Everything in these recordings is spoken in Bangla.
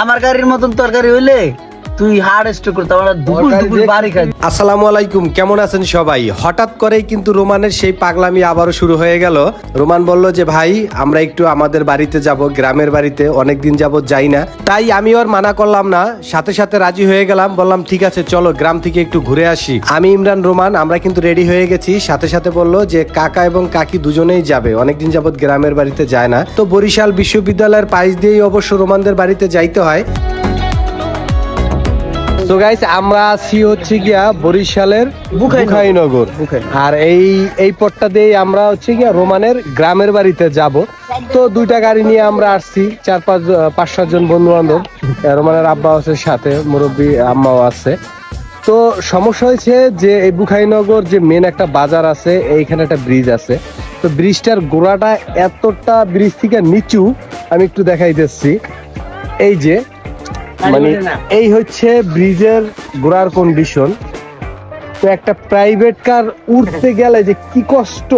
আমার গাড়ির মতন তরকারি হইলে তুই হার্ড স্ট্রোক করতে আমার দুপুর দুপুর বাড়ি খাই আসসালামু আলাইকুম কেমন আছেন সবাই? হঠাৎ করেই কিন্তু রোমানের সেই পাগলামি আবারও শুরু হয়ে গেল। রোমান বলল যে ভাই আমরা একটু আমাদের বাড়িতে যাব গ্রামের বাড়িতে অনেকদিন যাবত যাই না। তাই আমি ওর মানা করলাম না সাথে সাথে রাজি হয়ে গেলাম বললাম ঠিক আছে চলো গ্রাম থেকে একটু ঘুরে আসি। আমি ইমরান রোমান আমরা কিন্তু রেডি হয়ে গেছি। সাথে সাথে বলল যে কাকা এবং কাকি দুজনেই যাবে অনেকদিন যাবত গ্রামের বাড়িতে যায় না। তো বরিশাল বিশ্ববিদ্যালয়ের পাইস দিয়েই অবশ্য রোমানদের বাড়িতে যাইতে হয়। তো গাইস আমরা আছি হচ্ছে গিয়া বরিশালের বুখাইনগর। আর এই এই পথটা দিয়ে আমরা হচ্ছে গিয়া রোমানের গ্রামের বাড়িতে যাব। তো দুইটা গাড়ি নিয়ে আমরা আসছি চার পাঁচ পাঁচ সাত জন বন্ধু বান্ধব রোমানের আব্বা আছে সাথে মুরব্বী আম্মাও আছে। তো সমস্যা হয়েছে যে এই বুখাইনগর যে মেন একটা বাজার আছে এইখানে একটা ব্রিজ আছে। তো ব্রিজটার গোড়াটা এতটা ব্রিজ থেকে নিচু আমি একটু দেখাই দিচ্ছি এই যে মানে এই হচ্ছে ব্রিজের গোড়ার কন্ডিশন তো একটা প্রাইভেট কার উঠতে গেলে যে কি কষ্ট?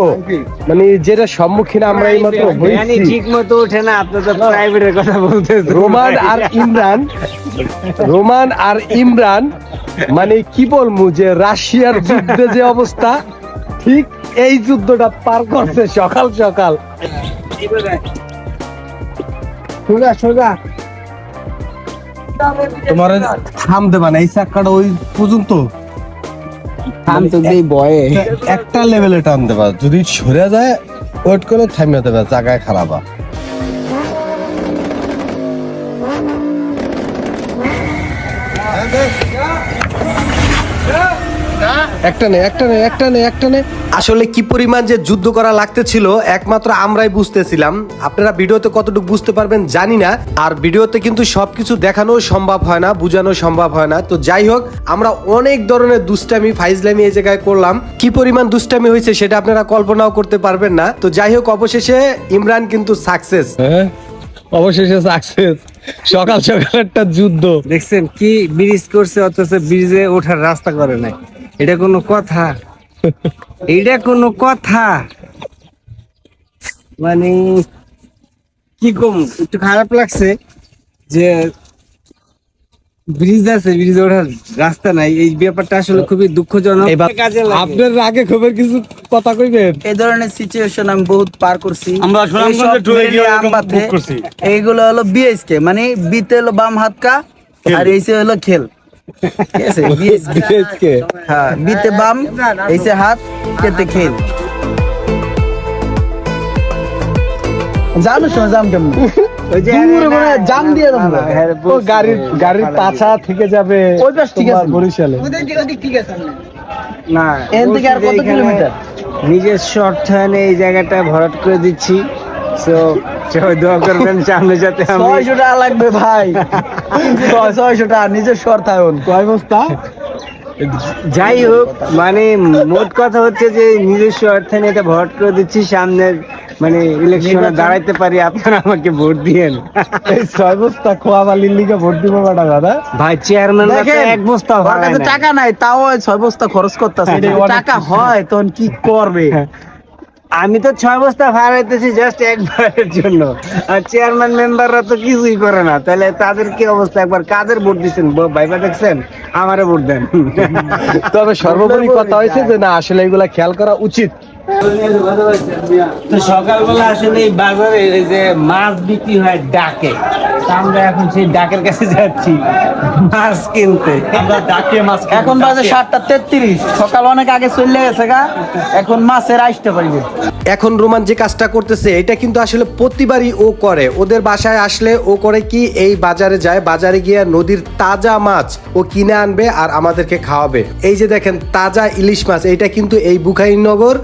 মানে যেটা সম্মুখীন আমরা এই মাত্র হয়েছি। ঠিক মতো ওঠে না আপনি তো প্রাইভেটের কথা বলতে রোমান আর ইমরান রোমান আর ইমরান মানে কি বলব যে রাশিয়ার যুদ্ধে যে অবস্থা ঠিক এই যুদ্ধটা পার করছে সকাল সকাল। সোজা সোজা। তোমার থামতে মানে না এই চাক্কাটা ওই পর্যন্ত। থামতে দেই বয়ে একটা লেভেলে টানতে পারে যদি সরে যায় ওয়েট করে থামিয়ে দেবে জায়গায় খারাপ একটা নে একটা নে একটা নে একটা নে। আসলে কি পরিমাণ যে যুদ্ধ করা লাগতেছিল একমাত্র আমরাই বুঝতেছিলাম। আপনারা ভিডিওতে কতটুকু বুঝতে পারবেন জানি না আর ভিডিওতে কিন্তু সবকিছু দেখানো সম্ভব হয় না বোঝানো সম্ভব হয় না। তো যাই হোক আমরা অনেক ধরনের দুষ্টামি ফাইজলামি এই জায়গায় করলাম। কি পরিমাণ দুষ্টামি হয়েছে সেটা আপনারা কল্পনাও করতে পারবেন না। তো যাই হোক অবশেষে ইমরান কিন্তু সাকসেস হ্যাঁ? অবশেষে সাকসেস সকাল সকাল একটা যুদ্ধ। দেখছেন কি ব্রিজ করছে অথচ ব্রিজে ওঠার রাস্তা করে নাই। এটা কোনো কথা। এটা কোনো কথা। মানে কি কম? একটু খারাপ লাগছে যে ব্রিজ আছে ব্রিজে ওঠার রাস্তা নাই। এই ব্যাপারটা আসলে খুবই দুঃখজনক। আপনার আগে খবর কিছু কথা কইবেন। এই ধরনের সিচুয়েশন আমি বহুত পার করছি। আমরা সুনামগঞ্জে এইসব গিয়ে আমবাতে এইগুলো হলো বিএসকে মানে বিতে হলো বাম হাতকা আর এইসে হলো খেল। ঠিক আছে? বিএসকে বিএসকে হ্যাঁ বিতে বাম এইসে হাত কেতে খেল। জানো শোনো জাম কেমন? জাম দিয়ে ও গাড়ির গাড়ির পাছা থেকে যাবে ওই পাশ ঠিক আছে। বরিশালে। না এন থেকে আর কত কিলোমিটার? নিজস্ব অর্থায়নে এই জায়গাটা ভরাট করে দিচ্ছি। তো সবাই দোয়া করবেন সামনে যাতে আমি ছয়শো টাকা লাগবে ভাই। ছয়শো টাকা নিজস্ব অর্থায়ন কয় বস্তা? যাই হোক মানে মোট কথা হচ্ছে যে নিজস্ব এটা ভরাট করে দিচ্ছি সামনের মানে ইলেকশনে দাঁড়াইতে পারি আপনারা আমাকে ভোট দিয়েন। এই ছয় বস্তা খোয়া বালির লিগে ভোট দিব বেটা দাদা। ভাই চেয়ারম্যান এক বস্তা। টাকা নাই তাও ছয় বস্তা খরচ করতেছে। টাকা হয় তখন কি করবে? আমি তো ছয় বস্তা ভাড়াইতেছি জাস্ট একবারের জন্য। আর চেয়ারম্যান মেম্বাররা তো কিছুই করে না। তাহলে তাদের কি অবস্থা? একবার কাদের ভোট দিচ্ছেন? ভাইবা দেখছেন? আমারে ভোট দেন। তবে সর্বোপরি কথা হয়েছে যে না, আসলে এগুলা খেয়াল করা উচিত। তো সকালবেলা আসলে এই বাজারে যে মাছ বিক্রি হয় ডাকে। আমরা এখন সেই ডাকের কাছে যাচ্ছি মাছ কিনতে। আমরা ডাকে মাছ এখন বাজে সাতটা তেত্রিশ। সকাল অনেক আগে চলে গেছে গা এখন মাছের আসতে পারবে এখন রোমান যে কাজটা করতেছে এটা কিন্তু আসলে প্রতিবারই ও করে। ওদের বাসায় আসলে ও করে কি এই বাজারে যায় বাজারে গিয়ে নদীর তাজা মাছ ও কিনে আনবে আর আমাদেরকে খাওয়াবে। এই যে দেখেন তাজা ইলিশ মাছ এটা কিন্তু এই বুখাইনগর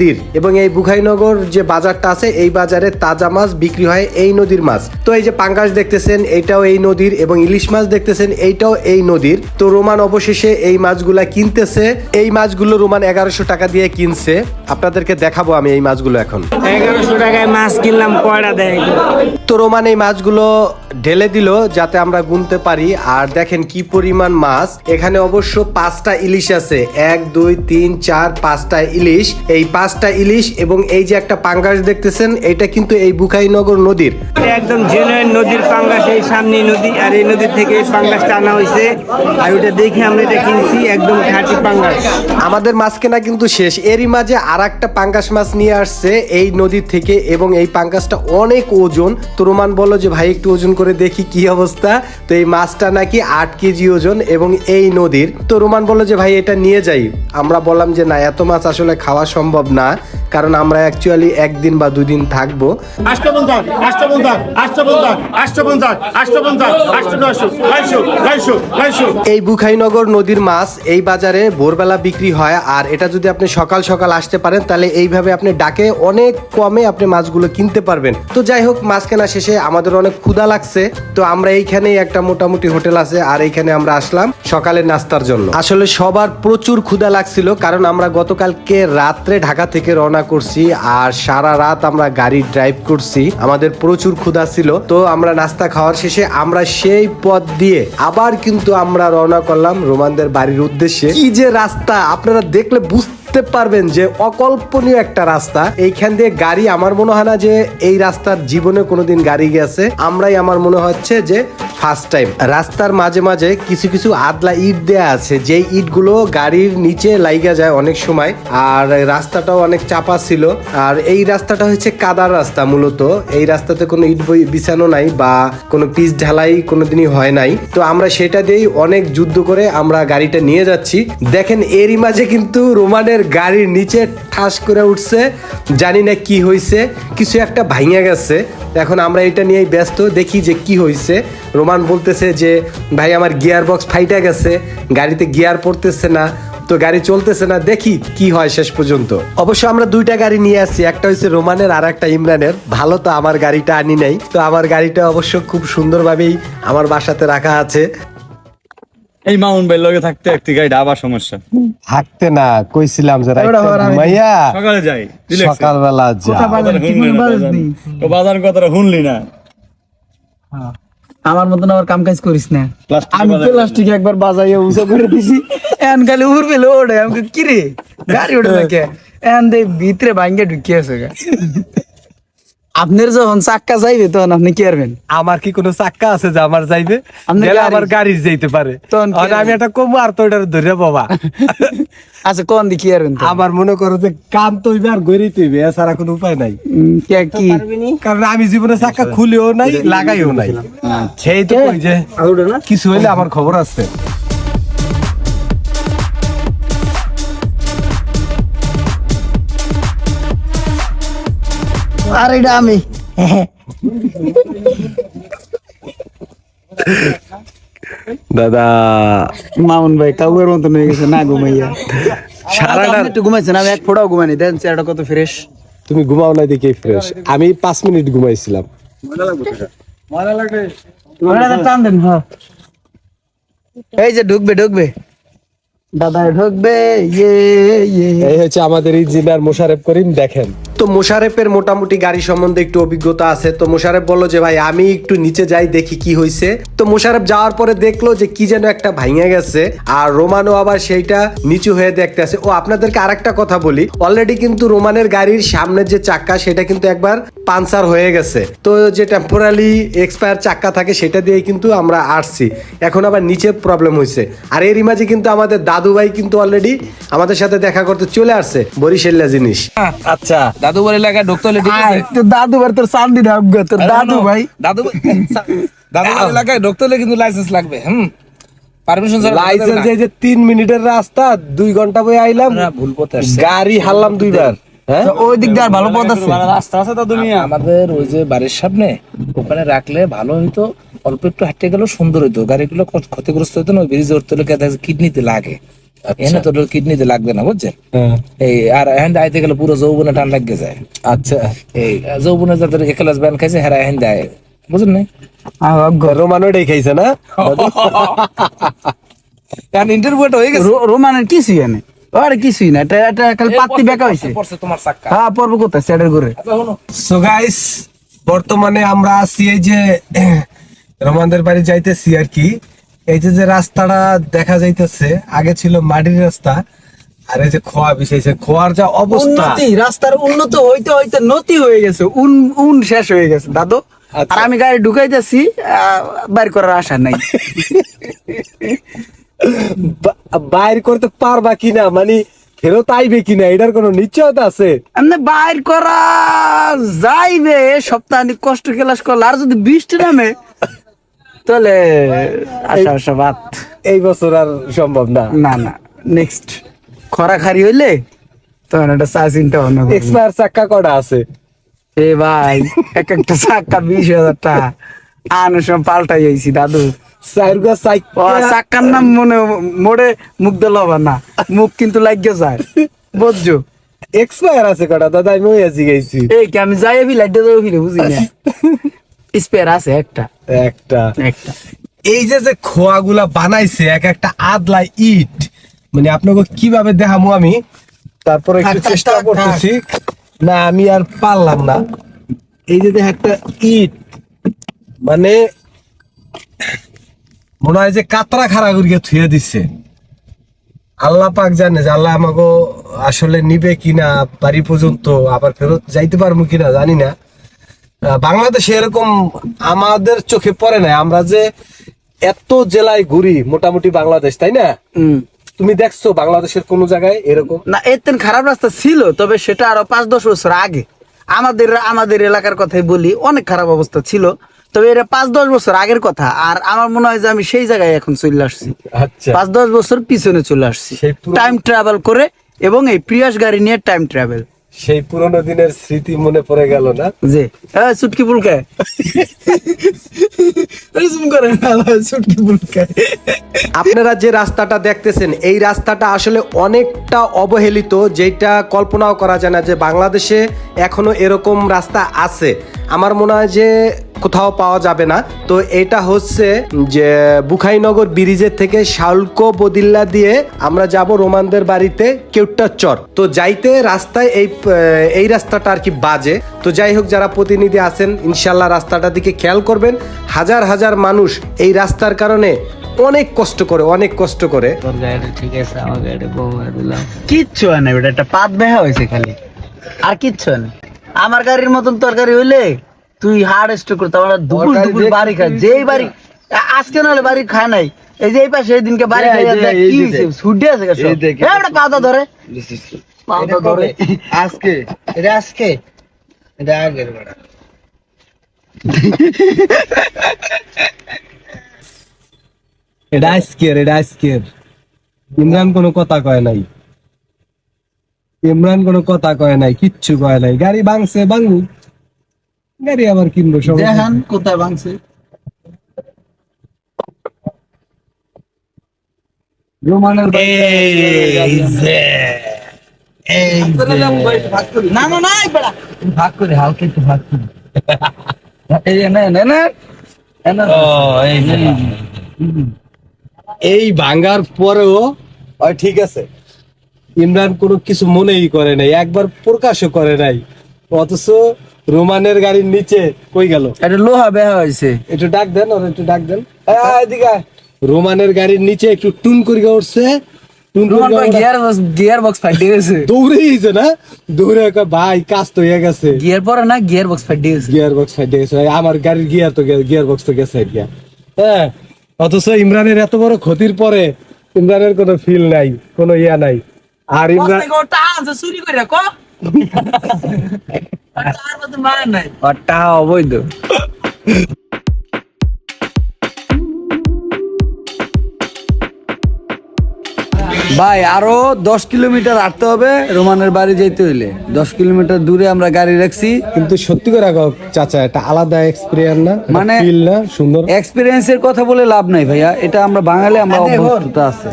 নদীর এবং এই বুখাইনগর যে বাজারটা আছে এই বাজারে তাজা মাছ বিক্রি হয় এই নদীর মাছ। তো এই যে পাঙ্গাস দেখতেছেন এইটাও এই নদীর এবং ইলিশ মাছ দেখতেছেন এইটাও এই নদীর। তো রোমান অবশেষে এই মাছগুলা কিনতেছে। এই মাছগুলো রোমান এগারোশো টাকা দিয়ে কিনছে। আপনাদেরকে দেখাবো আমি এই মাছগুলো এখন। এগারোশো টাকায় মাছ কিনলাম কয়টা দেয়। তো রোমান এই মাছগুলো ঢেলে দিল যাতে আমরা গুনতে পারি। আর দেখেন কি পরিমাণ মাছ। এখানে অবশ্য পাঁচটা ইলিশ আছে। এক দুই তিন চার পাঁচটা ইলিশ। এই পাঁচটা ইলিশ এবং এই যে একটা পাঙ্গাস দেখতেছেন, এটা কিন্তু এই বুখাইনগর নদীর। একদম জেনুইন নদীর পাঙ্গাস, এই সামনে নদী, আর এই নদীর থেকে পাঙ্গাসটা আনা হয়েছে। আর ওটা দেখে আমরা এটা কিনছি, একদম খাঁটি পাঙ্গাস। আমাদের মাছ কেনা কিন্তু শেষ। এরই মাঝে আর একটা পাঙ্গাস মাছ নিয়ে আসছে এই নদীর থেকে এবং এই পাঙ্গাসটা অনেক ওজন। তো রোমান বলল যে ভাই একটু ওজন করে দেখি কি অবস্থা। তো এই মাছটা নাকি আট কেজি ওজন এবং এই নদীর। তো রোমান বলল যে ভাই এটা নিয়ে যাই। আমরা বললাম যে না এত মাছ আসলে খাওয়া সম্ভব না কারণ আমরা অ্যাকচুয়ালি একদিন বা দুই দিন থাকব এই বুখাইনগর নদীর মাছ এই বাজারে ভোরবেলা বিক্রি হয় আর এটা যদি আপনি সকাল সকাল আসতে পারেন, তাহলে এইভাবে আপনি ডাকে অনেক কমে আপনি মাছগুলো কিনতে পারবেন। তো যাই হোক, মাছ কেনা শেষে আমাদের অনেক ক্ষুধা লাগছে। তো আমরা এইখানেই একটা মোটামুটি হোটেল আছে আর এইখানে আমরা আসলাম সকালের নাস্তার জন্য। আসলে সবার প্রচুর ক্ষুধা লাগছিল কারণ আমরা গতকালকে রাত্রে ঢাকা থেকে রওনা করছি আর সারা রাত আমরা গাড়ি ড্রাইভ করছি। আমাদের প্রচুর ক্ষুধা ছিল। তো আমরা নাস্তা খাওয়ার শেষে আমরা সেই পথ দিয়ে আবার কিন্তু আমরা রওনা করলাম রোমানদের বাড়ির উদ্দেশ্যে। কি যে রাস্তা আপনারা দেখলে বুঝতে পারবেন যে অকল্পনীয় একটা রাস্তা। এইখান দিয়ে গাড়ি, আমার মনে হয় না যে এই রাস্তার জীবনে কোনোদিন গাড়ি গেছে। আমরাই আমার মনে হচ্ছে যে ফার্স্ট টাইম রাস্তার মাঝে মাঝে কিছু কিছু আদলা ইট দেয়া আছে যে ইটগুলো গাড়ির নিচে লাইগা যায় অনেক সময়, আর রাস্তাটাও অনেক চাপা ছিল। আর এই রাস্তাটা হচ্ছে কাদার রাস্তা মূলত। এই রাস্তাতে কোনো ইট বিছানো নাই বা কোনো পিচ ঢালাই কোনোদিনই হয় নাই। তো আমরা সেটা দিয়েই অনেক যুদ্ধ করে আমরা গাড়িটা নিয়ে যাচ্ছি। দেখেন এরই মাঝে কিন্তু রোমানের গাড়ির নিচে ঠাস করে উঠছে। জানি না কি হয়েছে কিছু একটা ভাঙিয়া গেছে। এখন আমরা এটা নিয়েই ব্যস্ত, দেখি যে কি হয়েছে রোমান বলতেছে যে, ভাই, আমার গিয়ার বক্স ফাইটে গেছে, গাড়িতে গিয়ার পড়তেছে না, তো গাড়ি চলতেছে না, দেখি কি হয় শেষ পর্যন্ত। অবশ্য আমরা দুইটা গাড়ি নিয়ে আসি একটা হচ্ছে রোমানের আর একটা ইমরানের। ভালো তো আমার গাড়িটা আনি নাই, তো আমার গাড়িটা অবশ্য খুব সুন্দরভাবেই আমার বাসাতে রাখা আছে। এই মাউন্ট ভাই লগে থাকতে একটি গাড়ি আবার সমস্যা। থাকতে না কইছিলাম যে রাইতে ঘুমাইয়া সকালে যাই সকালবেলা বাজার কথাটা শুনলি না? আমার মতন আবার কাম কাজ করিস না। আমি প্লাস্টিক একবার বাজাইয়া উঁচু করে দিছি। এন খালি উড়বে ওড়ে আমাকে কি রে গাড়ি উঠে নাকি? এন দে ভিতরে ভাঙ্গে ঢুকিয়ে আছে গা। আপনার যখন চাক্কা যাইবে তখন আপনি কি করবেন আমার কি কোনো চাক্কা আছে যে আমার যাইবে? গেলে আমার গাড়ি। যাইতে পারে। তখন আমি একটা কমু আর তো ওটার ধরে বাবা। আচ্ছা কোন দিকে করবেন আমার মনে করো যে কাম তৈবে আর গড়ি তৈবে এছাড়া কোনো উপায় নাই। কি কারণ আমি জীবনে চাক্কা খুলেও নাই লাগাইও নাই। সেই তো কই যে কিছু হইলে আমার খবর আছে। আর এটা আমি। দাদা। মামুন ভাই কাউয়ের মতন হয়ে গেছে না ঘুমাইয়া। সারাটা একটু ঘুমাইছেন আমি এক ফোটাও ঘুমাইনি। দেন চেহারাটা কত ফ্রেশ তুমি ঘুমাও না দেখে ফ্রেশ আমি পাঁচ মিনিট ঘুমাইছিলাম। হ্যাঁ। এই যে ঢুকবে ঢুকবে। দাদা ঢুকবে ইয়ে ইয়ে। এই হচ্ছে আমাদের ইঞ্জিনিয়ার মোশারেফ করিম দেখেন। তো মোশারেফের মোটামুটি গাড়ি সম্বন্ধে একটু অভিজ্ঞতা আছে। তো মোশারেফ বলল যে, ভাই, আমি একটু নিচে যাই, দেখি কি হয়েছে তো মোশারেফ যাওয়ার পরে দেখল যে, কি যেন একটা ভাঙে গেছে। আর রোমানও আবার সেইটা নিচু হয়ে দেখতে আছে ও, আপনাদেরকে আরেকটা কথা বলি। অলরেডি কিন্তু রোমানের গাড়ির সামনের যে চাক্কা, সেটা কিন্তু একবার পাঞ্চার হয়ে গেছে। তো যে টেম্পোরারি এক্সপায়ার চাক্কা থাকে, সেটা দিয়ে কিন্তু আমরা আসছি। এখন আবার নিচে প্রবলেম হয়েছে আর এরই মাঝে কিন্তু আমাদের দাদু ভাই কিন্তু অলরেডি আমাদের সাথে দেখা করতে চলে আসছে বরিশাল্লা জিনিস। আচ্ছা দাদু বাড়ি এলাকায় ঢুকতে হলে ঠিক আছে। তোর দাদু ভাই তোর চান্দি ঢুকবে তোর দাদু ভাই। দাদু দাদু বাড়ি এলাকায় ঢুকতে হলে কিন্তু লাইসেন্স লাগবে হুম? পারমিশন ছাড়া লাইসেন্স এই যে তিন মিনিটের রাস্তা দুই ঘণ্টা বয়ে আইলাম ভুল পথে আসছে। গাড়ি হারলাম দুইবার। হ্যাঁ? ওই দিক দিয়ে ভালো পথ আছে। রাস্তা আছে তো তুমি আমাদের ওই যে বাড়ির সামনে ওখানে রাখলে ভালো হইতো অল্প একটু হাঁটতে গেলেও সুন্দর হইতো। গাড়িগুলো ক্ষত- ক্ষতিগ্রস্ত হইতো না ওই ব্রিজে উঠতে হলে কিডনিতে লাগে। এনে তো কিডনিতে লাগবে না বুঝছেন? হ্যাঁ। এই আর এখান আইতে গেলে পুরো যৌবনে টান লাগিয়ে যায়। আচ্ছা। এই যৌবনে যাদের একলাস ব্যান খাইছে হেরা এখান দেয়। বুঝলেন না রোমানো খাইছে না? ইন্টারভিউটা হয়ে গেছে। রোমানের কি সিয়ানে আরে কিছুই না এটা এটা খালি পাত্তি বেকা পড়ছে তোমার চাক্কা হ্যাঁ পর্ব কোথায়? স্যাডের আচ্ছা, সো গাইস বর্তমানে আমরা আছি এই যে রোমানদের বাড়ি যাইতেছি আর কি। এই যে যে রাস্তাটা দেখা যাইতেছে আগে ছিল মাটির রাস্তা আর এই যে খোয়া বিছাইছে খোয়ার যা অবস্থা। উন্নতি রাস্তার উন্নত হইতে হইতে নতি হয়ে গেছে উন উন শেষ হয়ে গেছে দাদু। আচ্ছা। আর আমি গাড়ি ঢুকাইতেছি বাইর করার আশা নাই। বাইর করতে পারবা কিনা মানে ফেরত আইবে কিনা এটার কোনো নিশ্চয়তা আছে? এমনি বাইর করা যাইবে সপ্তাহ কষ্ট ক্লাস করলে আর যদি বৃষ্টি নামে তাহলে আশা আশা বাদ। এই বছর আর সম্ভব না। না না নেক্সট খরা খারি হইলে তখন একটা চা চিন্তা ভাবনা। এক্সপায়ার চাক্কা কটা আছে? এ ভাই এক একটা চাক্কা বিশ হাজার টাকা আনার সময় পাল্টাই যাইছি দাদু। চাইরগা চাক্কা চাক্কার নাম মনে মোড়ে মুখ দিল না। মুখ কিন্তু লাগিয়ে যায়। বুঝছ? এক্সপায়ার আছে কটা? দাদা আমি ওই আছি গেছি। এই কি আমি যাই ফিলে দেবো ফিলে বুঝি না। স্পেয়ার আছে একটা। একটা। একটা। এই যে যে খোয়াগুলা বানাইছে এক একটা আদলা ইট মানে আপনাকে কীভাবে দেখামু আমি? তারপরে একটু চেষ্টা করতেছি। না আমি আর পারলাম না। এই যে একটা ইট মানে মনে হয় যে কাতরা খাড়া করিয়ে থুয়ে দিচ্ছে আল্লাহ পাক জানে যে আল্লাহ আমাকে আসলে নিবে কিনা বাড়ি পর্যন্ত আবার ফেরত যাইতে পারব কিনা জানি না। বাংলাদেশে এরকম আমাদের চোখে পড়ে না আমরা যে এত জেলায় ঘুরি মোটামুটি বাংলাদেশ তাই না? তুমি দেখছ বাংলাদেশের কোন জায়গায় এরকম? না এর খারাপ রাস্তা ছিল তবে সেটা আরও পাঁচ দশ বছর আগে। আমাদের আমাদের এলাকার কথাই বলি অনেক খারাপ অবস্থা ছিল তবে এটা পাঁচ দশ বছর আগের কথা। আর আমার মনে হয় যে আমি সেই জায়গায় এখন চলে আসছি। আচ্ছা। পাঁচ দশ বছর পিছনে চলে আসছি। টাইম ট্রাভেল করে এবং এই প্রিয়াস গাড়ি নিয়ে টাইম ট্রাভেল সেই পুরোনো দিনের স্মৃতি মনে পড়ে গেল না? যে হ্যাঁ চুটকি পুলকে। আপনারা যে রাস্তাটা দেখতেছেন এই রাস্তাটা আসলে অনেকটা অবহেলিত যেটা কল্পনাও করা যায় না যে বাংলাদেশে এখনও এরকম রাস্তা আছে। আমার মনে হয় যে কোথাও পাওয়া যাবে না। তো এটা হচ্ছে যে বুখাইনগর ব্রিজের থেকে শালকো বদিল্লা দিয়ে আমরা যাব রোমানদের বাড়িতে কেউটার চর তো যাইতে রাস্তায় এই এই রাস্তাটা আর কি বাজে। তো যাই হোক যারা প্রতিনিধি আছেন ইনশাল্লাহ রাস্তাটার দিকে খেয়াল করবেন। হাজার হাজার মানুষ এই রাস্তার কারণে অনেক কষ্ট করে অনেক কষ্ট করে। ঠিক আছে কিচ্ছু হয় না বেটা একটা পাত বেহা হয়েছে খালি। আর কিচ্ছু হয় না। আমার গাড়ির মতন তরকারি হইলে তুই হার্ড স্টক করতে আমার দুপুর দুপুর বাড়ি খায় যেই বাড়ি আজকে নাহলে বাড়ি খায় নাই। এই যে এই পাশে এই দিনকে বাড়ি এই খাইয়া দেখ কি হইছে? ছুটে আছে গেছে এই দেখ, হ্যাঁ পাতা ধরে। পাতা ধরে। আজকে। এটা আজকে? এটা আগের বেড়া। এটা আজকের এটা আজকের। ইমরান কোনো কথা কয় নাই। ইমরান কোনো কথা কয় নাই কিচ্ছু কয় নাই। গাড়ি ভাঙছে ভাঙু গাড়ি আবার কিনবো সব দেখান কোথায় ভাঙছে। রোমানের না না না ভাগ করে হালকা একটু ভাগ করে। এই এই ভাঙার পরেও ঠিক আছে। ইমরান কোনো কিছু মনেই করে নাই একবার প্রকাশও করে নাই। অথচ রোমানের গাড়ির নিচে কই গেল? এটা লোহা বেহা হয়েছে। একটু ডাক দেন ওর একটু ডাক দেন। এদিকে। রোমানের গাড়ির নিচে একটু টুন করে উঠছে। গিয়ার বক্স গিয়ার বক্স ফাইটে গেছে। না? দৌড়ে ভাই কাজ তো হয়ে গেছে। গিয়ার পরে না গিয়ার বক্স গেছে। গিয়ার বক্স গেছে আমার গাড়ির গিয়ার তো গিয়ার বক্স তো গেছে গিয়া। হ্যাঁ অথচ ইমরানের এত বড় ক্ষতির পরে ইমরানের কোনো ফিল নাই কোনো ইয়া নাই। আর ইমরান চুরি করে রাখো অবৈধ। ভাই আরও দশ কিলোমিটার হাঁটতে হবে রোমানের বাড়ি যেতে হইলে। দশ কিলোমিটার দূরে আমরা গাড়ি রাখছি। কিন্তু সত্যি করে রাখো চাচা এটা আলাদা এক্সপিরিয়েন্স না? মানে- ফিল না? সুন্দর? এক্সপিরিয়েন্সের কথা বলে লাভ নাই ভাইয়া। এটা আমরা বাঙালি আমরা অভ্যস্ত আছে।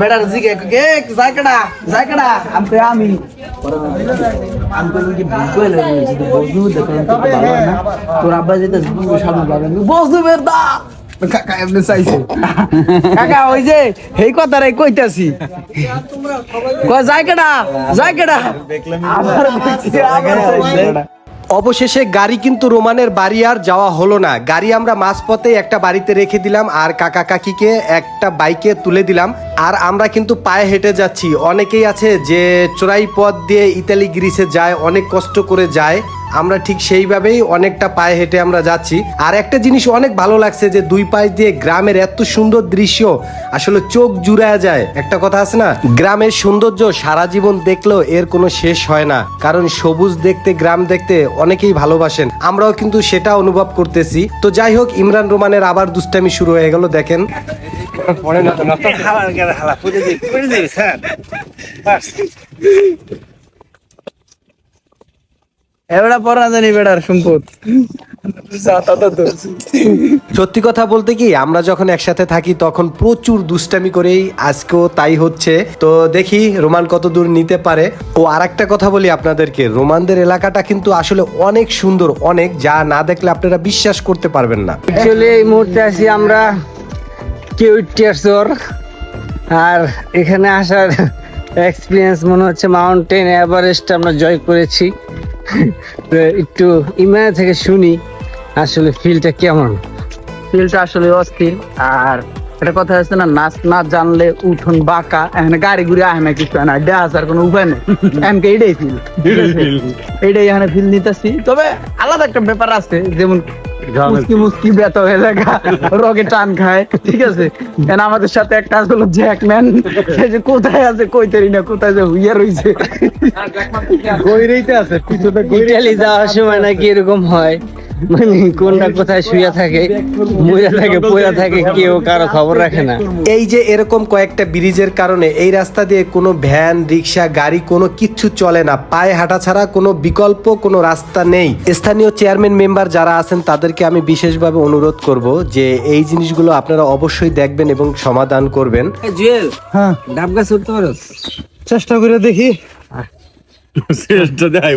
বেটার জিগে কে জায়গাটা জায়গাটা আমি। আমি আমি কি ভুল করে বসু দেখেন তো ভালো না। তোর আব্বা যেতে সামনে বসু বেরদা অবশেষে গাড়ি কিন্তু রোমানের বাড়ি আর যাওয়া হলো না। গাড়ি আমরা মাঝপথে একটা বাড়িতে রেখে দিলাম আর কাকা কাকিকে একটা বাইকে তুলে দিলাম। আর আমরা কিন্তু পায়ে হেঁটে যাচ্ছি। অনেকেই আছে যে চোরাই পথ দিয়ে ইতালি গ্রিসে যায়, অনেক কষ্ট করে যায়। আমরা ঠিক সেইভাবেই অনেকটা পায়ে হেঁটে আমরা যাচ্ছি। আর একটা জিনিস অনেক ভালো লাগছে যে দুই পাশ দিয়ে গ্রামের এত সুন্দর দৃশ্য আসলে চোখ জুড়ায় যায়। একটা কথা আছে না? গ্রামের সৌন্দর্য সারা জীবন দেখলেও এর কোনো শেষ হয় না। কারণ সবুজ দেখতে গ্রাম দেখতে অনেকেই ভালোবাসেন। আমরাও কিন্তু সেটা অনুভব করতেছি। তো যাই হোক ইমরান রোমানের আবার দুষ্টামি শুরু হয়ে গেল দেখেন। হালা এবারে পর না জানি বেড়ার সম্পদ। সত্যি কথা বলতে কি আমরা যখন একসাথে থাকি তখন প্রচুর দুষ্টামি করেই আজকেও তাই হচ্ছে। তো দেখি রোমান কত দূর নিতে পারে। ও আর একটা কথা বলি আপনাদেরকে রোমানদের এলাকাটা কিন্তু আসলে অনেক সুন্দর অনেক যা না দেখলে আপনারা বিশ্বাস করতে পারবেন না। অ্যাকচুয়ালি এই মুহূর্তে আছি আমরা কিউটিয়ারসোর আর এখানে আসার এক্সপিরিয়েন্স মনে হচ্ছে মাউন্টেন এভারেস্ট আমরা জয় করেছি। একটু ইমায়া থেকে শুনি আসলে ফিলটা কেমন? ফিলটা আসলে অস্থির। আর একটা কথা আছে না নাচ না জানলে উঠোন বাঁকা এখানে গাড়ি ঘুরে আহে না কিছু না ডে আসার কোনো উপায় নেই। এমকে এটাই ফিল এটাই এখানে ফিল নিতেছি। তবে আলাদা একটা ব্যাপার আছে যেমন মুসকি মুসকি ব্যথা হয়ে থাকা রগে টান খায় ঠিক আছে? কেন আমাদের সাথে একটা আছে হলো জ্যাকম্যান সে যে কোথায় আছে কইতেরি না কোথায় যে হুইয়া রইছে। ইটালি যাওয়ার সময় নাকি এরকম হয়। মানে কোনটা কোথায় শুয়ে থাকে মইরা থাকে পইরা থাকে কেউ কারও খবর রাখে না। এই যে এরকম কয়েকটা ব্রিজের কারণে এই রাস্তা দিয়ে কোনো ভ্যান রিক্সা গাড়ি কোনো কিচ্ছু চলে না। পায়ে হাঁটা ছাড়া কোনো বিকল্প কোনো রাস্তা নেই। স্থানীয় চেয়ারম্যান মেম্বার যারা আছেন তাদেরকে আমি বিশেষভাবে অনুরোধ করব যে এই জিনিসগুলো আপনারা অবশ্যই দেখবেন এবং সমাধান করবেন। জুয়েল হ্যাঁ। ডাব গাছ উঠতে পারো? চেষ্টা করে দেখি। চেষ্টা দেয়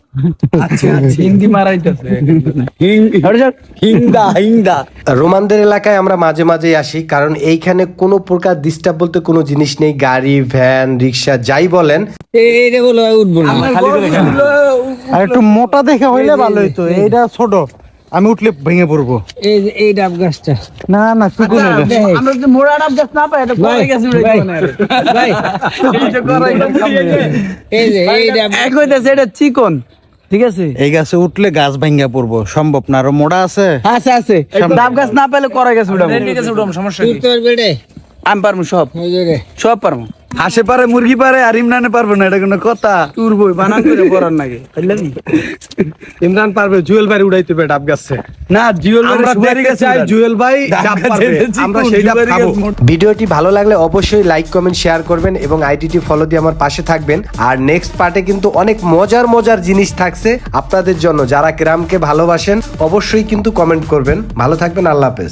আচ্ছা, আচ্ছা। রোমানদের এলাকায় আমরা মাঝে মাঝে আসি কারণ এইখানে কোনো প্রকার ডিস্টার্ব বলতে কোনো জিনিস নেই গাড়ি ভ্যান রিক্সা যাই বলেন। একটু মোটা দেখে হইলে ভালো হইতো। এইটা ছোট আমি উঠলে ভেঙে পড়ব। এই ডাব গাছটা। না না আচ্ছা, মোড়া ডাব গাছ না পাই এটা গেছে ভাই এই যে এই ডাব। একই এটা চিকন। ঠিক আছে? এই গাছে উঠলে গাছ ভাঙ্গা পড়ব। সম্ভব না। আরও মোড়া আছে? আছে আছে। ডাব গাছ না পেলে করা গেছে পারবে রে আমি পারব সব। সব পারব হাসে পারে মুরগি পারে আর ইমরানে পারব না এটা কোনো কথা। তুর বই বানান করে পড়ার নাকি বুঝলেন ইমরান পারবে জুয়েল ভাই উড়াইতে পারে ডাব গাছে। না জিওল আমরা দেখতে চাই জুয়েল ভাই ডাব পারবে। আমরা সেই ডাব খাব। ভিডিওটি ভালো লাগলে অবশ্যই লাইক কমেন্ট শেয়ার করবেন এবং আইডিটি ফলো দিয়ে আমার পাশে থাকবেন। আর নেক্সট পার্টে কিন্তু অনেক মজার মজার জিনিস থাকছে আপনাদের জন্য। যারা গ্রামকে ভালোবাসেন অবশ্যই কিন্তু কমেন্ট করবেন। ভালো থাকবেন আল্লাহ হাফেজ।